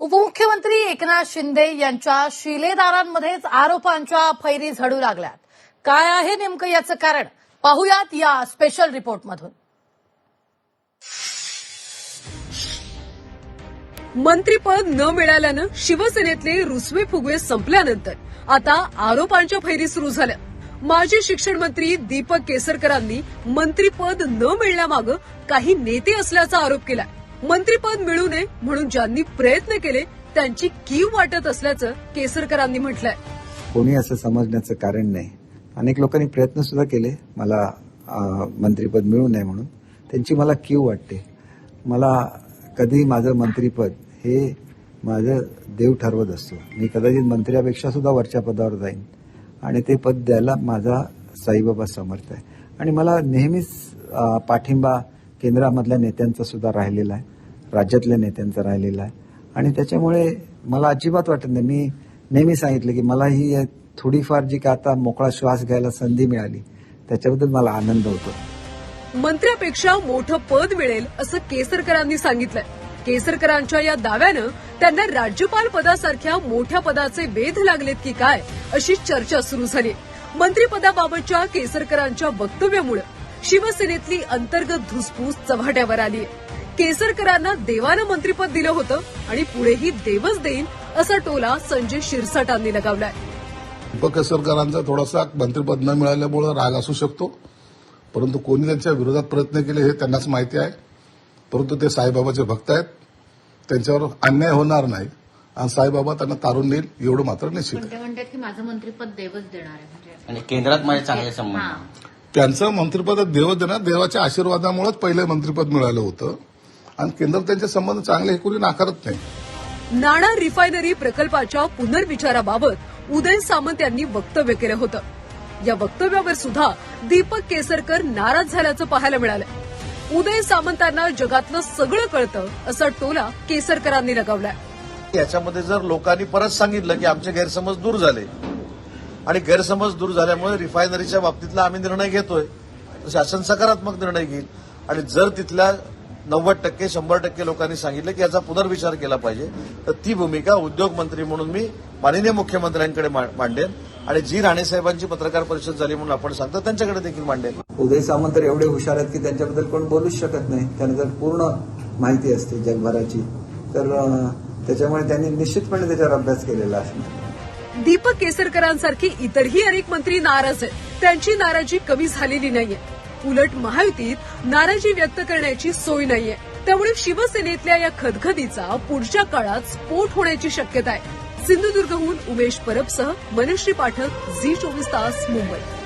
उपमुख्यमंत्री एकनाथ शिंदे यांच्या शिलेदारांमध्येच आरोपांच्या फैरी झडू लागल्यात. काय आहे नेमकं याचं कारण? पाहुयात या स्पेशल रिपोर्टमधून मंत्रीपद न मिळाल्यानं शिवसेनेतले रुसवे फुगवे संपल्यानंतर आता आरोपांच्या फैरी सुरू झाल्या. माजी शिक्षण मंत्री दीपक केसरकरांनी मंत्रीपद न मिळण्यामागं काही नेते असल्याचा आरोप केला मंत्रीपद मिळू नये म्हणून ज्यांनी प्रयत्न केले त्यांची कीव वाटत असल्याचं केसरकरांनी म्हटलंय. कोणी असं समजण्याचं कारण नाही. अनेक लोकांनी प्रयत्न सुद्धा केले मला मंत्रीपद मिळू नये म्हणून. त्यांची मला कीव वाटते. मला कधी माझं मंत्रीपद हे माझं देव ठरवत असतो. मी कदाचित मंत्र्यापेक्षा सुद्धा वरच्या पदावर जाईन. आणि ते पद द्यायला माझा साईबाबा समर्थ आहे. आणि मला नेहमीच पाठिंबा केंद्रामधल्या नेत्यांचा सुद्धा राहिलेला आहे. राज्यातल्या नेत्यांचा राहिलेला आहे. आणि त्याच्यामुळे मला अजिबात वाटत नाही. मी नेहमी सांगितलं की मला ही थोडीफार जी का आता मोकळा श्वास घ्यायला संधी मिळाली त्याच्याबद्दल मला आनंद होतो. मंत्र्यापेक्षा मोठं पद मिळेल असं केसरकरांनी सांगितलंय. केसरकरांच्या या दाव्यानं त्यांना राज्यपाल पदासारख्या मोठ्या पदाचे वेध लागलेत की काय अशी चर्चा सुरू झाली. मंत्रीपदाबाबतच्या केसरकरांच्या वक्तव्यामुळे शिवसेनेतली अंतर्गत धुसफूस चव्हाट्यावर आली केसरकरांना देवानं मंत्रीपद दिलं होतं आणि पुढेही देवच देईन असा टोला संजय शिरसाटांनी लगावलाय. दीपक केसरकरांचा थोडासा मंत्रिपद न मिळाल्यामुळे राग असू शकतो परंतु कोणी त्यांच्या विरोधात प्रयत्न केले हे त्यांनाच माहिती आहे. परंतु ते साईबाबाचे भक्त आहेत त्यांच्यावर अन्याय होणार नाही. आणि साईबाबा त्यांना तारून नेईल एवढं मात्र निश्चित आहे. म्हणतात की माझं मंत्रीपद देवच देणार आहे म्हणजे आणि केंद्रात माझे चांगले संबंध. हा. त्यांचं मंत्रिपद देव देणार देवाच्या आशीर्वादामुळेच पहिलं मंत्रिपद मिळालं होतं. आणि केंद्रात त्यांचे संबंध चांगले हे कोणी नाकारत नाही. नाणार रिफायनरी प्रकल्पाच्या पुनर्विचाराबाबत उदय सामंत यांनी वक्तव्य केलं होतं. या वक्तव्यावर सुद्धा दीपक केसरकर नाराज झाल्याचं पाहायला मिळालं. उदय सामंतांना जगातलं सगळं कळतं असा टोला केसरकरांनी लगावलाय. याच्यामध्ये जर लोकांनी परत सांगितलं की आमचे गैरसमज दूर झाले आणि गैरसमज दूर झाल्यामुळे रिफायनरीच्या बाबतीतला आम्ही निर्णय घेतोय शासन सकारात्मक निर्णय घेईल. आणि जर तिथल्या नव्वद टक्के शंभर टक्के लोकांनी सांगितलं की याचा पुनर्विचार केला पाहिजे. तर ती भूमिका उद्योग मंत्री म्हणून मी माननीय मुख्यमंत्र्यांकडे मांडेन. आणि जी राणेसाहेबांची पत्रकार परिषद झाली म्हणून आपण सांगतो त्यांच्याकडे देखील मांडेन. उदय सामंत तर एवढे हुशार आहेत की त्यांच्याबद्दल कोण बोलूच शकत नाही. त्यांना जर पूर्ण माहिती असते जगभराची तर त्याच्यामुळे त्यांनी निश्चितपणे त्याच्यावर अभ्यास केलेला असणार. दीपक केसरकरांसारखे इतरही अनेक मंत्री नाराज आहेत. त्यांची नाराजी कमी झालेली नाहीये. उलट महायुतीत नाराजी व्यक्त करण्याची सोय नाहीये. त्यामुळे शिवसेनेतल्या या खदखदीचा पुढच्या काळात स्फोट होण्याची शक्यता आहे. सिंधुदुर्गहून उमेश परबसह मनश्री पाठक झी चोवीस तास मुंबई.